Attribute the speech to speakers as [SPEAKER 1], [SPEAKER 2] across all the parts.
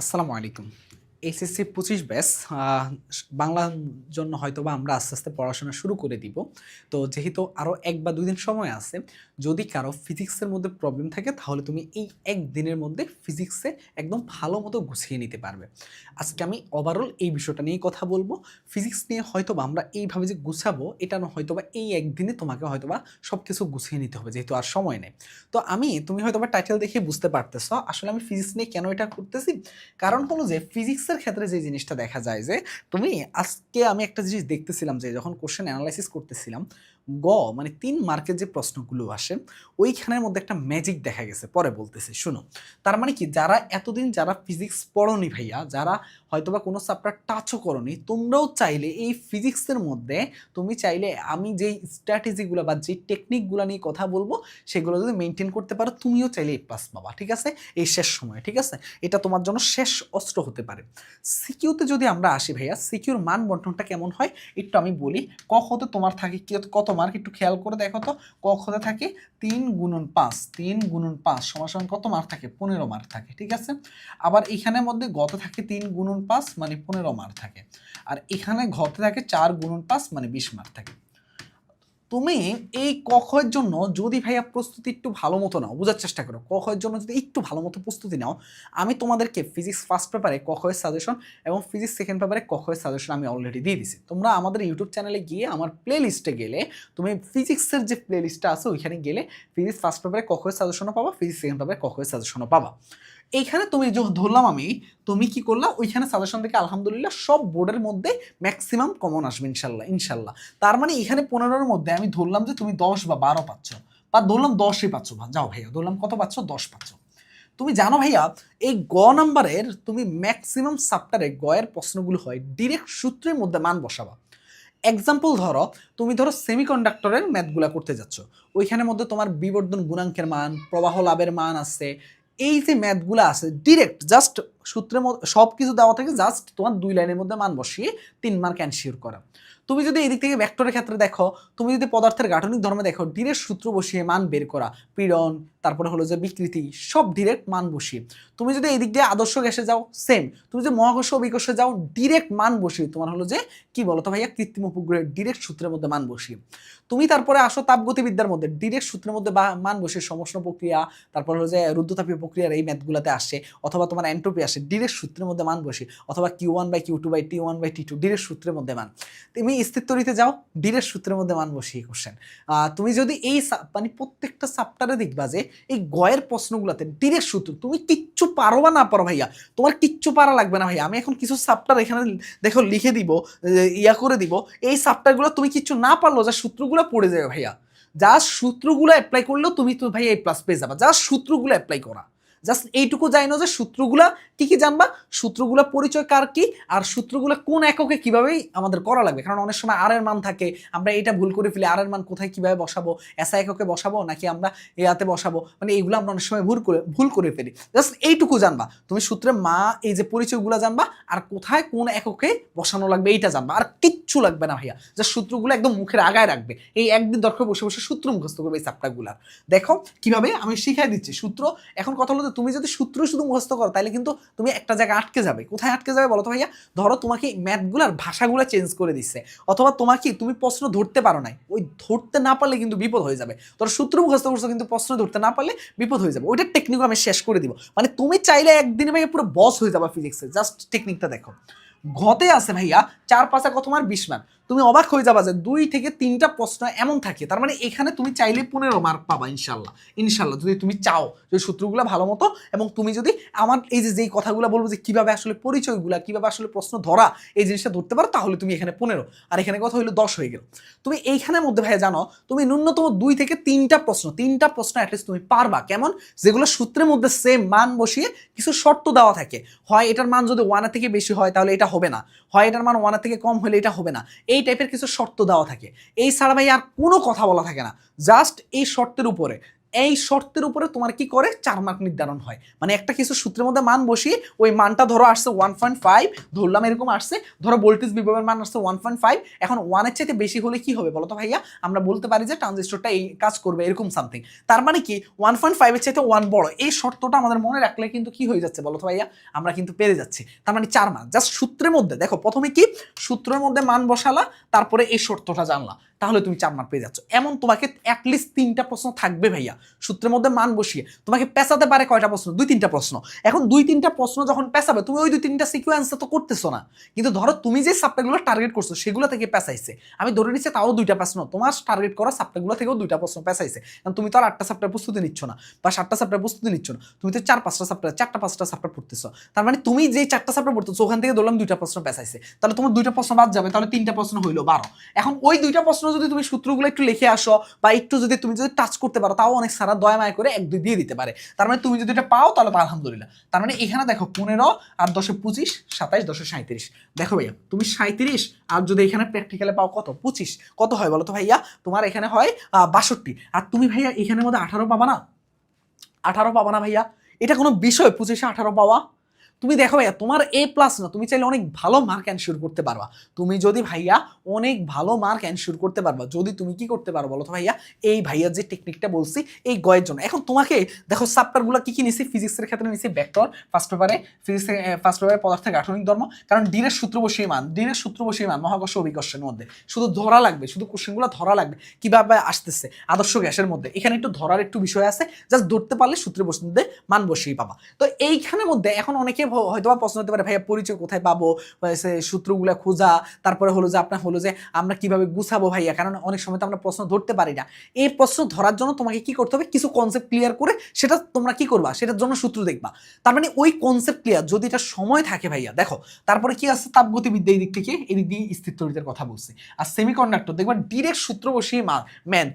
[SPEAKER 1] আসসালামু আলাইকুম। এইচএসসি পঁচিশ ব্যাস বাংলার জন্য হয়তো বা আমরা আস্তে আস্তে পড়াশোনা শুরু করে দিব। তো যেহেতু আরও এক বা দুই দিন সময় আছে, যদি কারও ফিজিক্সের মধ্যে প্রবলেম থাকে, তাহলে তুমি এই এক দিনের মধ্যে ফিজিক্সে একদম ভালো মতো গুছিয়ে নিতে পারবে। আজকে আমি ওভারঅল এই বিষয়টা নিয়ে কথা বলব। ফিজিক্স নিয়ে হয়তো বা আমরা এইভাবে যে গুছাবো, এটা হয়তো বা এই একদিনে তোমাকে হয়তো বা সব কিছু গুছিয়ে নিতে হবে, যেহেতু আর সময় নেই। তো আমি, তুমি হয়তো বা টাইটেল দেখে বুঝতে পারতেছো, আসলে আমি ফিজিক্স নিয়ে কেন এটা করতেছি? কারণ হলো যে ফিজিক্সের ক্ষেত্রে যে জিনিসটা দেখা যায় যে, তুমি আজকে আমি একটা জিনিস দেখতেছিলাম যে, যখন কোশ্চেন অ্যানালাইসিস করতেছিলাম গ মানে তিন মার্কের যে প্রশ্নগুলো আসে, ওইখানের মধ্যে একটা ম্যাজিক দেখা গেছে, পরে বলতেছি শুনো তার মানে কি, যারা এতদিন যারা ফিজিক্স পড়নি ভাইয়া, যারা হয়তোবা কোনো চ্যাপ্টার টাচও করনি, তোমরাও চাইলে এই ফিজিক্সের মধ্যে, তুমি চাইলে আমি যেই স্ট্র্যাটেজিগুলো বা যেই টেকনিকগুলো নিয়ে কথা বলব, সেগুলো যদি মেনটেন করতে পারো, তুমিও চাইলে এই পাস পাবা, ঠিক আছে? এই শেষ সময়, ঠিক আছে? এটা তোমার জন্য শেষ অস্ত্র হতে পারে। সিকিউতে যদি আমরা আসি ভাইয়া, সিকিউর মান বন্টনটা কেমন হয়? একটু আমি বলি, ক তোমার থাকে কত মার্ক একটু খেয়াল করে দেখো তো, ক হতে থাকে তিন গুণন পাঁচ, তিন গুণন পাঁচ সমান কত মার্ক থাকে? পনেরো মার্ক থাকে, ঠিক আছে? আবার এখানের মধ্যে গত থাকে তিন গুণন পাঁচ মানে পনেরো মার্ক থাকে। আর এখানে ঘতে থাকে চার গুণন পাঁচ মানে বিশ মার্ক থাকে। তুমি এই কখের জন্য যদি ভাইয়া প্রস্তুতি একটু ভালো মতো নাও, বোঝার চেষ্টা করো কখের জন্য যদি একটু ভালো মতো প্রস্তুতি নাও, আমি তোমাদেরকে ফিজিক্স ফার্স্ট পেপারে কখের সাজেশন এবং ফিজিক্স সেকেন্ড পেপারে কখের সাজেশন আমি অলরেডি দিয়ে দিছি তোমরা আমাদের ইউটিউব চ্যানেলে গিয়ে আমার প্লে লিস্টে গেলে, তুমি ফিজিক্সের যে প্লে লিস্টটা আছে ওইখানে গেলে ফিজিক্স ফার্স্ট পেপারে কখের সাজেশনও পাবা ফিজিক্স সেকেন্ড পেপারে কখের সাজেশনও পাবা। এইখানে তুমি ধরলাম আমি, তুমি কি করলা? ওইখানে সাজেশন থেকে আলহামদুলিল্লাহ সব বোর্ডের মধ্যে ম্যাক্সিমাম কমন আসবে ইনশাল্লাহ ইনশাল্লাহ। তার মানে এখানে পনেরোর মধ্যে আমি ধরলাম যে তুমি দশ বা বারো পাচ্ছ। বা ধরলাম দশই পাচ্ছ যাও ভাইয়া, ধরলাম কত পাচ্ছ? দশ পাচ্ছ। তুমি জানো ভাইয়া, এই গ নাম্বারের তুমি ম্যাক্সিমাম সাপ্টারে গয়ের প্রশ্নগুলো হয় ডিরেক্ট সূত্রের মধ্যে মান বসাবা। এক্সাম্পল ধরো, তুমি ধরো সেমিকন্ডাক্টরের ম্যাথগুলা করতে যাচ্ছ। ওইখানের মধ্যে তোমার বিবর্ধন গুণাঙ্কের মান, প্রবাহ লাভের মান আছে এই যে ম্যাথগুলো আছে ডিরেক্ট জাস্ট সূত্রের মধ্যে সব কিছু দেওয়া থাকে জাস্ট তোমার দুই লাইনের মধ্যে মান বসিয়ে তিন মার্ক অ্যানশিওর করা। তুমি যদি এদিক থেকে ভেক্টরের ক্ষেত্রে দেখো, তুমি যদি পদার্থের গাঠনিক ধর্মে দেখো ডিরেক্ট সূত্র বসিয়ে মান বের করা, পীড়ন, তারপরে হলো যে বিকৃতি, সব ডিরেক্ট মান বসিয়ে। তুমি যদি এদিক দিয়ে আদর্শ গ্যাসে যাও সেম তুমি যদি মহাকর্ষ অভিকর্ষে যাও ডিরেক্ট মান বসিয়ে তোমার হলো যে কি বলো তো ভাইয়া? কৃত্রিম উপগ্রহের ডিরেক্ট সূত্রের মধ্যে মান বসিয়ে। তুমি তারপরে আসো তাপগতিবিদ্যার মধ্যে ডিরেক্ট সূত্রের মধ্যে মান বসিয়ে সমষ্ণ প্রক্রিয়া, তারপর হলো যে রুদ্রতাপীয় প্রক্রিয়ার এই ম্যাথগুলোতে আসে, অথবা তোমার এন্ট্রোপি আসে ডিরেক্ট সূত্রের মধ্যে মান বসে অথবা Q one by Q two by T one by T two direct সূত্রের মধ্যে মান। তুমি স্থিত্যরিতে যাও ডিরেক্ট সূত্রের মধ্যে মান বসিয়ে কোশ্চেন তুমি যদি এই মানে প্রত্যেকটা চাপ্টারে দেখবা যে, এই গয়ের প্রশ্নগুলোতে ডিরেক্ট সূত্র, তুমি কিচ্ছু পারো বা না পারো ভাইয়া। তোমার কিচ্ছু পারা লাগবে না ভাইয়া। আমি এখন কিছু চাপ্টার এখানে দেখো লিখে দিব ইয়া করে দিব, এই চাপ্টারগুলো তুমি কিছু না পারল যা সূত্রগুলো পড়ে যাবে ভাইয়া, যা সূত্রগুলো অ্যাপ্লাই করলেও তুমি তো ভাইয়া এই প্লাস পেয়ে যাবা, যা সূত্রগুলো অ্যাপ্লাই করা। জাস্ট এইটুকু জানো যে সূত্রগুলা কি কি জানবা, সূত্রগুলা পরিচয় কার কি, আর সূত্রগুলো কোন এককে কিভাবেই আমাদের করা লাগবে। কারণ অনেক সময় আর এর মান থাকে, আমরা এটা ভুল করে ফেলি, আর এর মান কোথায় কীভাবে বসাবো, এসা এককে বসাবো, নাকি আমরা এয়াতে বসাবো মানে এইগুলো আমরা অনেক সময় ভুল করে ভুল করে ফেলি। জাস্ট এইটুকু জানবা। তুমি সূত্রে মা, এই যে পরিচয়গুলো জানবা, আর কোথায় কোন এককে বসানো লাগবে এইটা জানবা। আর কিচ্ছু লাগবে না ভাইয়া যে সূত্রগুলো একদম মুখের আগায় রাখবে। এই একদিন দরকার বসে বসে সূত্র মুখস্থ করবে এই চাপটাগুলার দেখো, কীভাবে আমি শিখাই দিচ্ছি সূত্র। এখন কথা হলো যে তুমি যদি সূত্র শুধু মুখস্থ করো তাহলে কিন্তু তুমি একটা জায়গায় আটকে যাবে। কোথায় আটকে যাবে বলো তো ভাইয়া? ধরো তোমাকে ম্যাথগুলার ভাষাগুলো চেঞ্জ করে দিচ্ছে অথবা তোমাকে তুমি প্রশ্ন ধরতে পারো নাই, ওই ধরতে না পারলে কিন্তু বিপদ হয়ে যাবে। তোর সূত্র মুখস্থ করছ কিন্তু প্রশ্ন ধরতে না পারলে বিপদ হয়ে যাবে। ওইটা টেকনিক আমি শেষ করে দিব। মানে তুমি চাইলে একদিনে ভাইয়া পুরো বস হয়ে যাবে ফিজিক্সে জাস্ট টেকনিকটা দেখো। ঘতে আছে ভাইয়া চার পাঁচা কত মার? বিশ মার্ক তুমি অবাক হয়ে যাবা যে দুই থেকে তিনটা প্রশ্ন এমন থাকে। তার মানে এখানে তুমি চাইলে পনেরো মার্ক পাবা ইনশাল্লাহ। ইনশাল্লাহ, যদি তুমি চাও যদি সূত্রগুলো ভালো মতো এবং তুমি যদি আমার এই যে যেই কথাগুলো বলব যে কীভাবে আসলে পরিচয়গুলা, কীভাবে আসলে প্রশ্ন ধরা, এই জিনিসটা ধরতে পারো, তাহলে তুমি এখানে পনেরো। আর এখানে কথা হইল দশ হয়ে গেল। তুমি এইখানের মধ্যে ভাইয়া জানো, তুমি ন্যূনতম দুই থেকে তিনটা প্রশ্ন তিনটা প্রশ্ন অ্যাটলিস্ট তুমি পারবা। কেমন? যেগুলো সূত্রের মধ্যে সেম মান বসিয়ে কিছু শর্ত দেওয়া থাকে। হয় এটার মান যদি ওয়ানের থেকে বেশি হয়, তাহলে এটা হবে না। হয় এটার মান ওয়ানের থেকে কম হলে এটা হবে না। এই টাইপের কিছু শর্ত দেওয়া থাকে। এই ছাড়া ভাই আর কোনো কথা বলা থাকে না। জাস্ট এই শর্তের উপরে। এই শর্তের উপরে তোমার কি করে? চার মার্ক নির্ধারণ হয়। মানে একটা কিছু সূত্রের মধ্যে মান বসিয়ে ওই মানটা ধরো আসছে ওয়ান পয়েন্ট ফাইভ ধরলাম এরকম আসছে। ধরো ভোল্টেজ বিভবের মান আসছে ওয়ান পয়েন্ট ফাইভ এখন ওয়ানের চাইতে বেশি হলে কি হবে বলো তো ভাইয়া? আমরা বলতে পারি যে ট্রানজিস্টরটা এই কাজ করবে, এরকম সামথিং তার মানে কি? ওয়ান পয়েন্ট ফাইভের চাইতে ওয়ান বড়। এই শর্তটা আমাদের মনে রাখলে কিন্তু কি হয়ে যাচ্ছে বলো তো ভাইয়া? আমরা কিন্তু পেরে যাচ্ছি। তার মানে চার মান জাস্ট সূত্রের মধ্যে, দেখো প্রথমে কি? সূত্রের মধ্যে মান বসালা, তারপরে এই শর্তটা জানলা। তাহলে তুমি চার মার্ক পেয়ে যাচ্ছ। এমন তোমাকে অ্যাটলিস্ট তিনটা প্রশ্ন থাকবে ভাইয়া। সূত্রের মধ্যে মান বসিয়ে। তোমাকে পেঁচাতে পারে কয়টা প্রশ্ন? দুই তিনটা প্রশ্ন। এখন দুই তিনটা প্রশ্ন যখন পেঁচাবে, তুমি ওই দুই তিনটা সিকুয়েন্স তো করতেছো না। কিন্তু ধরো তুমি যে সাপ্টাগুলো টার্গেট করছ, সেগুলো থেকে পেঁচাইছে। আমি ধরে নিচ্ছি তাও দুইটা প্রশ্ন। তোমার টার্গেট করা সাপ্টাগুলো থেকেও দুইটা প্রশ্ন পেঁচাইছে। কারণ তুমি তো আর আটটা সাপ্টার প্রস্তুতি নিচ্ছ না বা সাতটা সাপ্টার প্রস্তুতি নিচ্ছ না। তুমি তো চার, পাঁচটা সাপ্টার চারটা, পাঁচটা সাপ্টার পড়তেছো। তার মানে তুমি যে চারটা সাপ্টার পড়তেছো, ওখান থেকে ধরলাম দুইটা প্রশ্ন পেঁচাইছে। তাহলে তোমার দুইটা প্রশ্ন বাদ যাবে। তাহলে তিনটা প্রশ্ন হইল বারো। এখন ওই দুইটা প্রশ্ন যদি তুমি সূত্রগুলো একটু লিখে আসো বা একটু যদি তুমি যদি টাচ করতে পারো, তাও অনেক সারা দয়া মায় করে এক, দুই দিয়ে দিতে পারে। তার মানে তুমি যদি এটা পাও, তাহলে তো আলহামদুলিল্লাহ। তার মানে এখানে দেখো পনেরো আর দশে পঁচিশ, সাতাইশ, দশে সাঁত্রিশ দেখো ভাইয়া, তুমি সাঁত্রিশ আর যদি এখানে প্র্যাকটিক্যালে পাও কত? পঁচিশ। কত হয় বলো তো ভাইয়া? তোমার এখানে হয় বাষট্টি। আর তুমি ভাইয়া এখানের মধ্যে আঠারো পাবা না? আঠারো পাবা না ভাইয়া? এটা কোনো বিষয়, পঁচিশে আঠারো পাওয়া? তুমি দেখো ভাইয়া, তোমার এ প্লাস না, তুমি চাইলে অনেক ভালো মার্ক এনশিওর করতে পারবা। তুমি যদি ভাইয়া অনেক ভালো মার্ক এনশিওর করতে পারবা, যদি তুমি কি করতে পারো বলো তো ভাইয়া? এই ভাইয়ার যে টেকনিকটা বলছি, এই গয়ের জন্য। এখন তোমাকে দেখো সাপ্টারগুলো কি কি নিছি? ফিজিক্সের ক্ষেত্রে নিছি ভেক্টর ফার্স্ট পেপারে ফিজিক্সের ফার্স্ট পেপারে পদার্থের গাঠনিক ধর্ম। কারণ ডিনের সূত্র বসিয়ে মান ডিনের সূত্র বসিয়ে মান মহাকর্ষ অভিকর্ষের মধ্যে। শুধু ধরা লাগবে, শুধু কোশ্চেনগুলো ধরা লাগবে, কীভাবে আসতেছে আদর্শ গ্যাসের মধ্যে। এখানে একটু ধরার একটু বিষয় আছে জাস্ট ধরতে পারলে সূত্রে বসতে মান বসিয়ে পাবা। তো এইখানের মধ্যে এখন অনেকে হয়তো প্রশ্ন হতে পারে, ভাইয়া পরিচয় কোথায় পাবো? সে সূত্রগুলো খোঁজা। তারপরে হলো যে, আপনার হলো যে, আমরা কীভাবে গুছাবো ভাইয়া? কারণ অনেক সময় তো আমরা প্রশ্ন ধরতে পারি না। এই প্রশ্ন ধরার জন্য তোমাকে কি করতে হবে? কিছু কনসেপ্ট ক্লিয়ার করে সেটা তোমরা কি করবা? সেটার জন্য সূত্র দেখবা। তার মানে ওই কনসেপ্ট ক্লিয়ার যদি এটা সময় থাকে ভাইয়া, দেখো, তারপরে কি আছে? তাপগতিবিদ্যা এই দিক থেকে এই দিক দিয়ে স্থিরতরিতের কথা বলছে। আর সেমিকন্ডাক্টর দেখবা ডিরেক্ট সূত্র বসিয়ে মা, ম্যান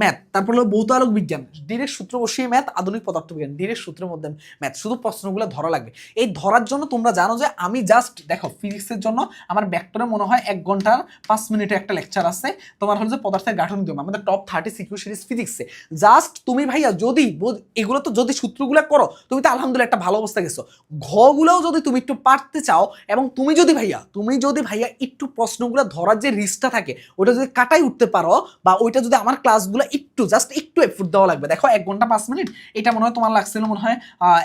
[SPEAKER 1] ম্যাথ, তারপর হলো ভৌত আলোক বিজ্ঞান। ডিরেক্ট সূত্র বসিয়ে ম্যাথ, আধুনিক পদার্থবিজ্ঞান ডিরেক্ট সূত্রের মধ্যে ম্যাথ। শুধু প্রশ্নগুলো ধরা লাগবে। এই ধরার জন্য তোমরা জানো যে আমি জাস্ট দেখো ফিজিক্সের জন্য আমার ব্যাক্টরে মনে হয় এক ঘণ্টার পাঁচ মিনিটে একটা লেকচার আছে। তোমার হলো যে পদার্থের গাঠন দিও আমাদের টপ থার্টি সিকিউ সিরিজ ফিজিক্সে জাস্ট তুমি ভাইয়া যদি এগুলো তো যদি সূত্রগুলো করো, তুমি তো আলহামদুলিল্লাহ একটা ভালো অবস্থা গেছো। ঘগুলোও যদি তুমি একটু পারতে চাও, এবং তুমি যদি ভাইয়া, তুমি যদি ভাইয়া একটু প্রশ্নগুলো ধরার যে রিস্কটা থাকে ওটা যদি কাটাই উঠতে পারো, বা ওইটা যদি আমার ক্লাসগুলো একটু জাস্ট একটু এফোর্ট দেওয়া লাগবে। দেখো, এক ঘণ্টা পাঁচ মিনিট, এটা মনে হয় তোমার লাগছিল মনে হয়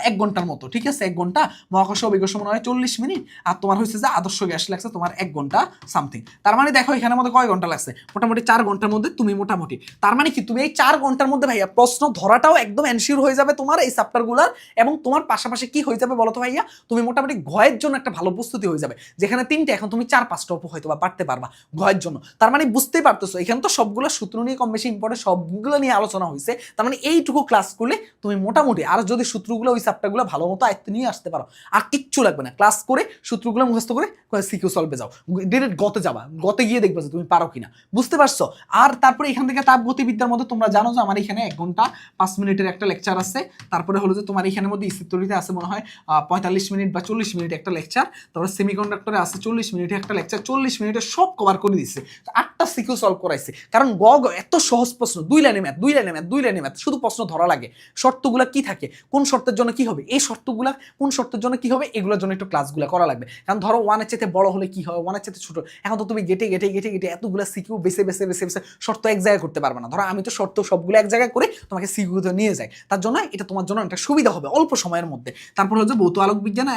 [SPEAKER 1] এক ঘণ্টার মতো, ঠিক আছে? এক ঘণ্টা মহাকর্ষ অভিকর্ষ মনে হয় চল্লিশ মিনিট, আর তোমার হচ্ছে যে আদর্শ গ্যাস লাগছে তোমার এক ঘণ্টা সামথিং তার মানে দেখো এখানের মধ্যে কয় ঘণ্টা লাগছে? মোটামুটি চার ঘণ্টার মধ্যে তুমি মোটামুটি। তার মানে কি, তুমি এই চার ঘণ্টার মধ্যে ভাইয়া প্রশ্ন ধরাটাও একদম এনশিওর হয়ে যাবে তোমার এই চ্যাপ্টারগুলোর এবং তোমার পাশাপাশি কি হয়ে যাবে বলো তো ভাইয়া? তুমি মোটামুটি ঘয়ের জন্য একটা ভালো প্রস্তুতি হয়ে যাবে, যেখানে তিনটে, এখন তুমি চার, পাঁচটা অপ হয়তো বা পারতে পারবা ঘয়ের জন্য। তার মানে বুঝতেই পারতেছো, এখানে তো সবগুলো সূত্র নিয়ে কম বেশি ইম্পর্টেন্ট সবগুলো নিয়ে আলোচনা হয়েছে। তার মানে এইটুকু ক্লাস করলে তুমি মোটামুটি, আর যদি সূত্রগুলো ওই চ্যাপ্টারগুলো ভালো মতো আয়ত্ত নিয়ে আসতে পারো আর কিচ্ছু লাগবে না। ক্লাস করে সূত্রগুলো মুখস্থ করে সিকিউ সলভে যাও। ডিরেক্ট গতে যাবা। গতে গিয়ে দেখবে যে তুমি পারো কিনা। বুঝতে পারছ? আর তারপরে এখান থেকে তাপ গতিবিদ্যার মধ্যে তোমরা জানো যে আমার এখানে এক ঘণ্টা পাঁচ মিনিটের একটা লেকচার আছে। তারপরে হলো যে তোমার এখানের মধ্যে স্থিতরিতে আছে মনে হয় পঁয়তাল্লিশ মিনিট বা চল্লিশ মিনিট একটা লেকচার তারপরে সেমিকন্ডাক্টরে আছে চল্লিশ মিনিটে একটা লেকচার চল্লিশ মিনিটে সব কভার করে দিচ্ছে আটটা সিকিউ সলভ করাইছে। কারণ গ এত সহজ প্রশ্ন। দুই লাইনে ম্যাথ দুই লাইনে ম্যাথ দুই লাইনে ম্যাথ শুধু প্রশ্ন ধরা লাগে। শর্তগুলো কি থাকে? কোন শর্তের জন্য কি হবে? এই শর্তগুলা কোন শর্তের জন্য কি হবে? এগুলোর জন্য একটু ক্লাসগুলো করা লাগবে। কারণ ধরো ওয়ানের চেয়ে বড় হলে কি হয়? ওয়ানের চেয়ে ছোট। এখন তো তুমি গেটে গেটে গেটে গেটে এতগুলো সিকিউ বেছে বেছে বেছে বেছে শর্ত এক জায়গায় করতে পারবে না। ধরো আমি তো শর্ত সবগুলো এক জায়গায় করে তোমাকে সিকিউতে নিয়ে যাই। তার জন্য এটা তোমার জন্য একটা সুবিধা হবে অল্প সময়ের মধ্যে। তারপর হলো যে ভৌত আলোক বিজ্ঞান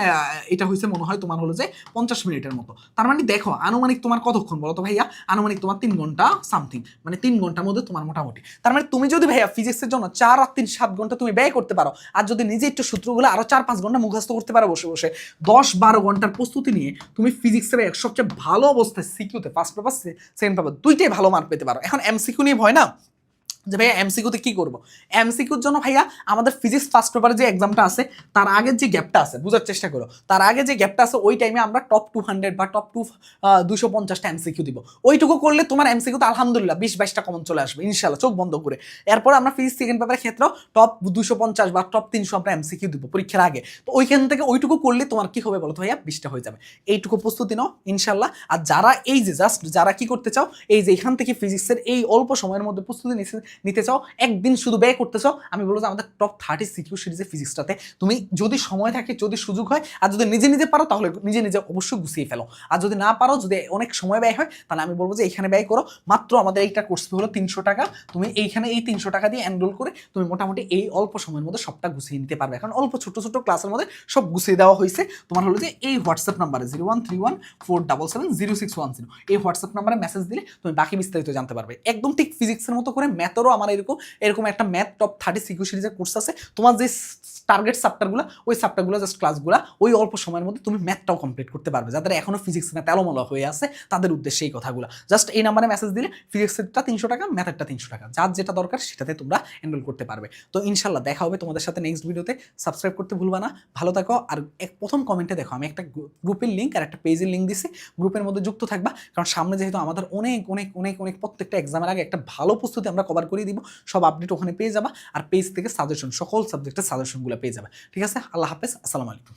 [SPEAKER 1] এটা হয়েছে মনে হয় তোমার হলো যে পঞ্চাশ মিনিটের মতো। তার মানে দেখো, আনুমানিক তোমার কতক্ষণ বলো তো ভাইয়া? আনুমানিক তোমার তিন ঘণ্টা সামথিং মানে তিন ঘণ্টার মধ্যে তোমার মোটামুটি। তার মানে তুমি যদি ভাইয়া ফিজিক্সের জন্য চার আর তিন, সাত ঘণ্টা তুমি ব্যয় করতে পারো, আর যদি নিজে একটু সূত্রগুলো আরও চার, পাঁচ ঘণ্টা মুখস্থ করতে পারো বসে বসে। দশ বারো ঘণ্টার প্রস্তুতি নিয়ে তুমি ফিজিক্সের এক সবচেয়ে ভালো অবস্থায় সিকিউতে ফার্স্ট পেপার সেকেন্ড পেপার দুইটাই ভালো মার্ক পেতে পারো। এখন এমসিকিউ নিয়ে ভয় না? যে ভাইয়া এমসিকিউতে কি করব? এমসিকিউর জন্য ভাইয়া আমাদের ফিজিক্স ফার্স্ট পেপারে যে এক্সামটা আছে, তার আগের যে গ্যাপটা আছে, বোঝার চেষ্টা করো। তার আগে যে গ্যাপটা আছে, ওই টাইমে আমরা টপ টু হান্ড্রেড বা টপ টু দুশো পঞ্চাশটা এমসিকিউ দিব। ওইটুকু করলে তোমার এমসিকিউতে আলহামদুলিল্লাহ বিশ, বাইশটা কমন চলে আসবে ইনশাল্লাহ চোখ বন্ধ করে। এরপর আমরা ফিজিক্স সেকেন্ড পেপারের ক্ষেত্রেও টপ দুশো পঞ্চাশ বা টপ তিনশো আমরা এমসিকিউ দিব পরীক্ষার আগে। তো ওইখান থেকে ওইটুকু করলে তোমার কি হবে বলো তো ভাইয়া? বিশটা হয়ে যাবে। এইটুকু প্রস্তুতি নাও ইনশাল্লাহ আর যারা এই যে জাস্ট যারা কি করতে চাও, এই যে এখান থেকে ফিজিক্সের এই অল্প সময়ের মধ্যে প্রস্তুতি নিচ্ছে নিতে চাও, একদিন শুধু ব্যয় করতে চাও, আমি বলব যে আমাদের টপ থার্টি সিকিউ সিরিজের ফিজিক্সটাতে তুমি যদি সময় থাকে, যদি সুযোগ হয়, আর যদি নিজে নিজে পারো, তাহলে নিজে নিজে অবশ্যই গুছিয়ে ফেলো। আর যদি না পারো, যদি অনেক সময় ব্যয় হয়, তাহলে আমি বলব যে এইখানে ব্যয় করো। মাত্র আমাদের এইটা কোর্স হলো তিনশো টাকা। তুমি এইখানে এই তিনশো টাকা দিয়ে এনরোল করে তুমি মোটামুটি এই অল্প সময়ের মধ্যে সবটা গুছিয়ে নিতে পারবে। কারণ অল্প ছোট ছোট ক্লাসের মধ্যে সব গুছিয়ে দেওয়া হয়েছে। তোমার হলো যে এই হোয়াটসঅ্যাপ নাম্বারে zero one three one four double seven zero six one zero এই হোয়াটসঅ্যাপ নাম্বারে মেসেজ দিলে তুমি বাকি বিস্তারিত জানতে পারবে। একদম ঠিক ফিজিক্সের মতো করে ম্যাথেরও আমার এরকম এরকম একটা ম্যাথ টপ থার্টি সিকিউ সিরিজের কোর্স আছে। তোমার যে টার্গেট সাপ্টারগুলো ওই সাপ্টারগুলো জাস্ট ক্লাসগুলো ওই অল্প সময়ের মধ্যে তুমি ম্যাথটাও কমপ্লিট করতে পারবে। যাদের এখনও ফিজিক্স ম্যাথ এলোমেলো হয়ে আছে, তাদের উদ্দেশ্যে এই কথাগুলো। জাস্ট এই নাম্বারে মেসেজ দিলে ফিজিক্সেরটা তিনশো টাকা ম্যাথেরটা তিনশো টাকা। যার যেটা দরকার সেটাতে তোমরা এনরোল করতে পারবে। তো ইনশাল্লাহ দেখা হবে তোমাদের সাথে নেক্সট ভিডিওতে সাবস্ক্রাইব করতে ভুলবা না। ভালো থাকো। আর এক প্রথম কমেন্টে দেখো, আমি একটা গ্রুপের লিঙ্ক আর একটা পেজের লিঙ্ক দিছি। গ্রুপের মধ্যে যুক্ত থাকবা। কারণ সামনে যেহেতু আমাদের অনেক অনেক অনেক অনেক প্রত্যেকটা এক্সামের আগে একটা ভালো প্রস্তুতি আমরা কভার করে দিব, সব আপডেট ওখানে পেয়ে যাবা। আর পেজ থেকে সাজেশন সকল সাবজেক্টের সাজেশনগুলো পেয়ে যাবে। ঠিক আছে? আল্লাহ হাফেজ, আসসালামু আলাইকুম।